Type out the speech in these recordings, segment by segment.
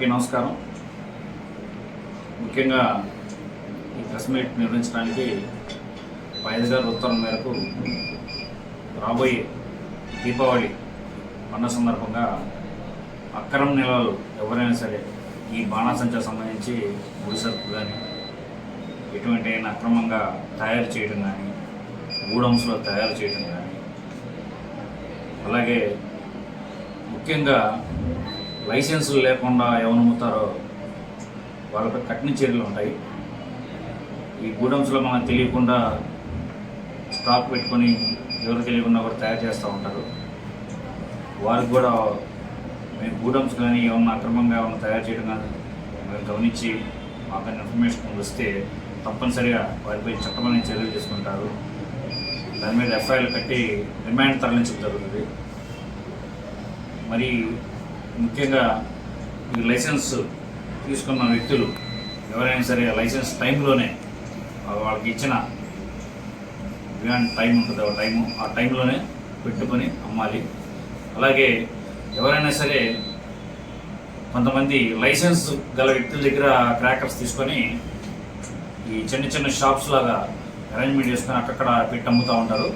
అందరికీ నమస్కారం. ముఖ్యంగా ఈ ప్రెస్ మీట్ నిర్వహించడానికి వైద్య గారి ఉత్తర్వుల మేరకు రాబోయే దీపావళి పండుగ సందర్భంగా అక్రమ నిల్వలు ఎవరైనా సరే ఈ బాణాసంచా సంబంధించి ముడిసరుకు కానీ ఎటువంటి అయినా అక్రమంగా తయారు చేయడం కానీ గూడౌన్స్లో తయారు చేయడం కానీ అలాగే ముఖ్యంగా లైసెన్సులు లేకుండా ఎవరు అమ్ముతారో వాళ్ళపై కఠిన చర్యలు ఉంటాయి. ఈ గూడమ్స్లో మనకు తెలియకుండా స్టాక్ పెట్టుకొని ఎవరు తెలియకుండా కూడా తయారు చేస్తూ ఉంటారు. వారికి కూడా మేము గూడమ్స్ కానీ ఏమన్నా అక్రమంగా ఏమన్నా తయారు చేయడం కానీ మేము గమనించి మాకు ఇన్ఫర్మేషన్ వస్తే తప్పనిసరిగా వారిపై చట్టమైన చర్యలు తీసుకుంటారు. దాని మీద ఎఫ్ఐఆర్లు కట్టి రిమాండ్ తరలించడం జరుగుతుంది. మరి ముఖ్యంగా ఈ లైసెన్స్ తీసుకున్న వ్యక్తులు ఎవరైనా సరే ఆ లైసెన్స్ టైంలోనే వాళ్ళకి ఇచ్చిన బియాండ్ టైం ఉంటుంది ఆ టైము ఆ టైంలోనే పెట్టుకొని అమ్మాలి. అలాగే ఎవరైనా సరే కొంతమంది లైసెన్స్ గల వ్యక్తుల దగ్గర క్రాకర్స్ తీసుకొని ఈ చిన్న చిన్న షాప్స్ లాగా అరేంజ్మెంట్ చేసుకొని అక్కడక్కడ పెట్టి అమ్ముతూ ఉంటారు.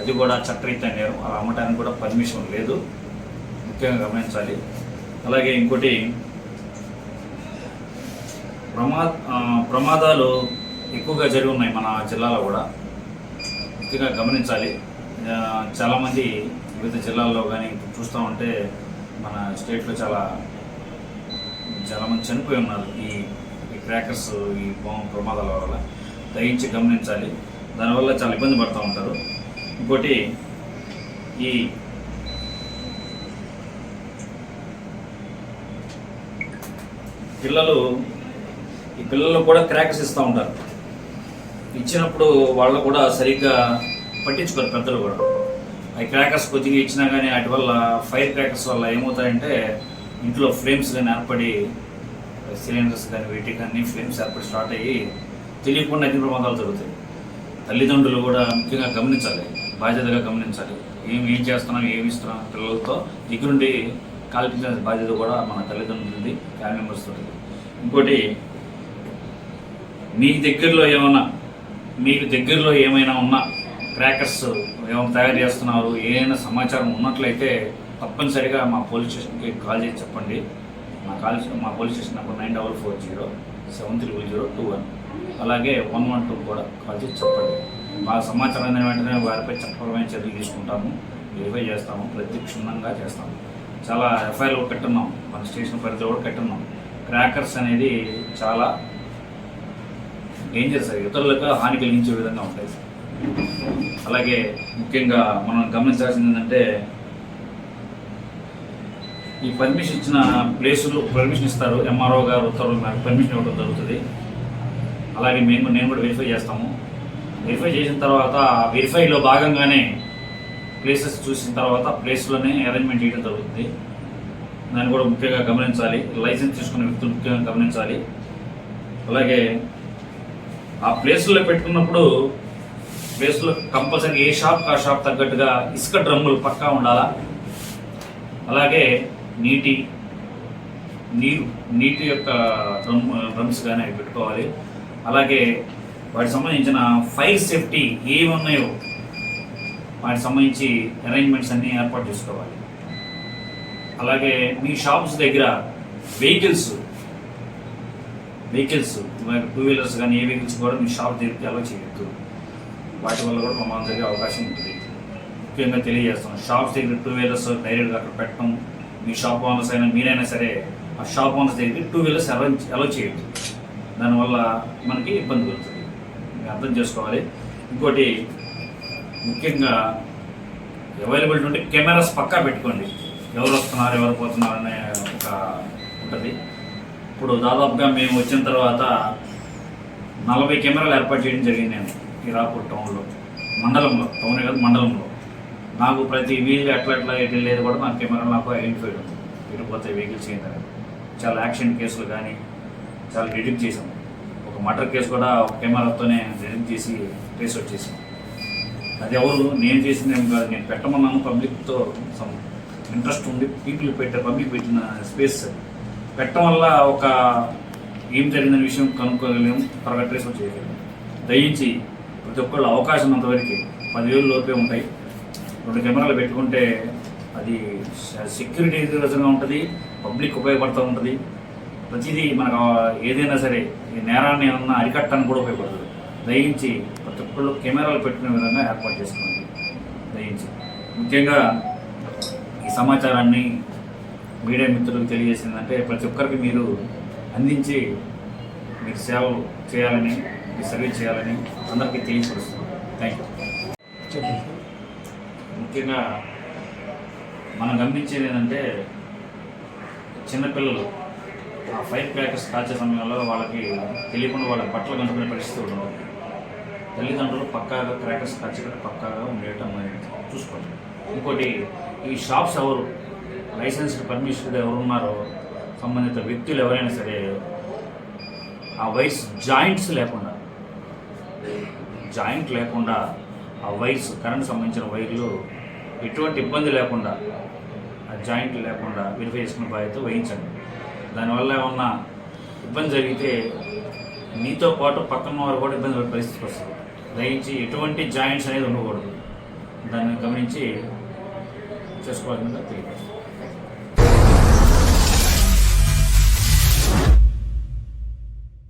అది కూడా చట్టరీత్యా నేరం అలా అమ్మటానికి కూడా పర్మిషన్ లేదు. ముఖ్యంగా గమనించాలి. అలాగే ఇంకోటి ప్రమా ప్రమాదాలు ఎక్కువగా జరిగి ఉన్నాయి మన జిల్లాలో కూడా. ముఖ్యంగా గమనించాలి. చాలామంది వివిధ జిల్లాల్లో కానీ చూస్తూ ఉంటే మన స్టేట్లో చాలా చాలామంది చనిపోయి ఉన్నారు ఈ ఈ క్రాకర్స్ ఈ బాంబు ప్రమాదాల వల్ల. దయించి గమనించాలి. దానివల్ల చాలా ఇబ్బంది పడుతూ ఉంటారు. ఇంకోటి ఈ పిల్లలు ఈ పిల్లలు కూడా క్రాక్స్ ఇస్తూ ఉంటారు. ఇచ్చినప్పుడు వాళ్ళు కూడా సరిగ్గా పట్టించుకోరు పెద్దలు కూడా. ఆ క్రాకర్స్ కొద్దిగా ఇచ్చినా కానీ వాటి వల్ల ఫైర్ క్రాకర్స్ వల్ల ఏమవుతాయంటే ఇంట్లో ఫ్లేమ్స్ కానీ ఏర్పడి సిలిండర్స్ కానీ వీటికి కానీ ఫ్లేమ్స్ ఏర్పడి స్టార్ట్ అయ్యి తెలియకుండా అగ్ని ప్రమాదాలు జరుగుతాయి. తల్లిదండ్రులు కూడా ముఖ్యంగా గమనించాలి బాధ్యతగా గమనించాలి. ఏం ఏం చేస్తున్నాం ఏమి ఇస్తున్నాం పిల్లలతో దగ్గరుండి కాల్పించిన బాధ్యత కూడా మన తల్లిదండ్రులది ఫ్యామిలీ మెంబర్స్ ఉంటుంది ఇంకోటి మీ దగ్గరలో ఏమన్నా మీకు దగ్గరలో ఏమైనా ఉన్నా క్రాకర్స్ ఏమైనా తయారు చేస్తున్నారు ఏమైనా సమాచారం ఉన్నట్లయితే తప్పనిసరిగా మా పోలీస్ స్టేషన్కి కాల్ చేసి చెప్పండి. మా కాల్ మా police station number nine double four zero seven triple zero two one. అలాగే వన్ వన్ టూ కూడా కాల్ చేసి చెప్పండి. మా సమాచారం అందిన వెంటనే వారిపై చట్టపరమైన చర్యలు తీసుకుంటాము వెరిఫై చేస్తాము ప్రతి క్షుణ్ణంగా చేస్తాము. చాలా ఎఫ్ఐఆర్లు కట్టున్నాం. మన స్టేషన్ పరిధిలో కూడా కట్టున్నాం. క్రాకర్స్ అనేది చాలా డేంజర్స్ ఇతరులకు హాని కలిగించే విధంగా ఉంటాయి అలాగే ముఖ్యంగా మనం గమనించాల్సింది ఏంటంటే ఈ పర్మిషన్ ఇచ్చిన ప్లేసులు పర్మిషన్ ఇస్తారు. ఎంఆర్ఓ గారు ఉత్తర్వులు మేరకు పర్మిషన్ ఇవ్వడం జరుగుతుంది. అలాగే మేము నేను కూడా వెరిఫై చేస్తాము. వెరిఫై చేసిన తర్వాత వెరిఫైలో భాగంగానే ప్లేసెస్ చూసిన తర్వాత ప్లేస్లోనే అరేంజ్మెంట్ చేయడం జరుగుతుంది. దాన్ని కూడా ముఖ్యంగా గమనించాలి. లైసెన్స్ తీసుకున్న వ్యక్తులు ముఖ్యంగా గమనించాలి. అలాగే ఆ ప్లేస్లో పెట్టుకున్నప్పుడు ప్లేస్లో కంపల్సరీ ఏ షాప్ ఆ షాప్ తగ్గట్టుగా ఇసుక డ్రమ్ములు పక్కా ఉండాలా? అలాగే నీటి నీరు నీటి యొక్క డ్రమ్ డ్రమ్స్ కానీ అవి పెట్టుకోవాలి. అలాగే వాటికి సంబంధించిన ఫైర్ సేఫ్టీ ఏమి ఉన్నాయో వాటికి సంబంధించి అరేంజ్మెంట్స్ అన్నీ ఏర్పాటు చేసుకోవాలి. అలాగే మీ షాప్స్ దగ్గర వెహికల్స్ వెహికల్స్ టూ వీలర్స్ కానీ ఏ వెహికల్స్ కూడా మీ షాప్ దగ్గరికి అలౌ చేయొద్దు. వాటి వల్ల కూడా ప్రమాదం జరిగే అవకాశం ఉంటుంది. ముఖ్యంగా తెలియజేస్తాం షాప్స్ దగ్గర టూ వీలర్స్ డైరెక్ట్గా అక్కడ పెట్టడం మీ షాప్ ఓనర్స్ అయినా మీరైనా సరే ఆ షాప్ ఓనర్స్ దగ్గర టూ వీలర్స్ అలౌ అలో చేయొద్దు. దానివల్ల మనకి ఇబ్బంది కలుగుతుంది. మీరు అర్థం చేసుకోవాలి. ఇంకోటి ముఖ్యంగా అవైలబిలిటీ ఉంటే కెమెరాస్ పక్కా పెట్టుకోండి. ఎవరు వస్తున్నారు ఎవరు పోతున్నారు అనే ఒక ఉంటుంది. ఇప్పుడు దాదాపుగా మేము వచ్చిన తర్వాత నలభై కెమెరాలు ఏర్పాటు చేయడం జరిగింది నేను హీరాపూర్ టౌన్లో. మండలంలో టౌన్ కాదు మండలంలో. నాకు ప్రతి వీధి అట్లా అట్లా వెళ్ళేది కూడా నాకు కెమెరా నాకు ఐడెంటిఫైడ్ ఉంది. వెళ్ళిపోతే వెహికల్స్ ఏంటంటే చాలా యాక్సిడెంట్ కేసులు కానీ చాలా డిటెక్ట్ చేసాం ఒక మర్డర్ కేసు కూడా ఒక కెమెరాతోనే డిటెక్ట్ చేసి ట్రేస్ వచ్చేసాం అది ఎవరు? నేను చేసింది ఏం కాదు. నేను పెట్టమన్నాను పబ్లిక్తో సమ్ ఇంట్రెస్ట్ ఉండి పీపుల్ పెట్టే పబ్లిక్ పెట్టిన స్పేస్ పెట్టడం వల్ల ఒక ఏం జరిగిందనే విషయం కనుక్కోగలిగాం. త్వరగా ట్రేస్ చేయగలిగాం. దయించి ప్రతి ఒక్కళ్ళు అవకాశం అంతవరకు పదివేలు లోపే ఉంటాయి. రెండు కెమెరాలు పెట్టుకుంటే అది సెక్యూరిటీ విధంగా ఉంటుంది పబ్లిక్ ఉపయోగపడుతూ ఉంటుంది. ప్రతిదీ మనకు ఏదైనా సరే ఈ నేరాన్ని ఏమన్నా అరికట్టడానికి కూడా ఉపయోగపడుతుంది దయించి ప్రతి ఒక్కళ్ళు కెమెరాలు పెట్టిన విధంగా ఏర్పాటు చేసుకోండి. దయించి ముఖ్యంగా ఈ సమాచారాన్ని మీడియా మిత్రులకు తెలియజేసిందంటే ప్రతి ఒక్కరికి మీరు అందించి మీరు సేవలు చేయాలని మీ సర్వీస్ చేయాలని అందరికీ తెలియపరుస్తుంది థ్యాంక్ యూ ముఖ్యంగా మనం గమనించేది ఏంటంటే చిన్నపిల్లలు ఆ ఫైర్ క్రాకర్స్ కాల్చే సమయంలో వాళ్ళకి తెలియకుండా వాళ్ళ బట్టలు కనుక్కునే పరిస్థితి కూడా ఉంటుంది. తల్లిదండ్రులు పక్కాగా క్రాకర్స్ ఖచ్చితంగా పక్కాగా ఉండేటం అనేది చూసుకోండి ఇంకోటి ఈ షాప్స్ ఎవరు? లైసెన్స్డ్ పర్మిషన్ ఎవరు ఉన్నారో సంబంధిత వ్యక్తులు ఎవరైనా సరే ఆ వయసు జాయింట్స్ లేకుండా జాయింట్ లేకుండా ఆ వైర్స్ కరెంట్ సంబంధించిన వైర్లు ఎటువంటి ఇబ్బంది లేకుండా ఆ జాయింట్ లేకుండా వెరిఫై చేసుకున్న బాధ్యత వహించండి. దానివల్ల ఏమన్నా ఇబ్బంది జరిగితే మీతో పాటు పక్కన వారు కూడా ఇబ్బంది పడే పరిస్థితి వస్తుంది దయించి ఎటువంటి జాయింట్స్ అనేది ఉండకూడదు. దాన్ని గమనించి చేసుకోవాలని తెలియదు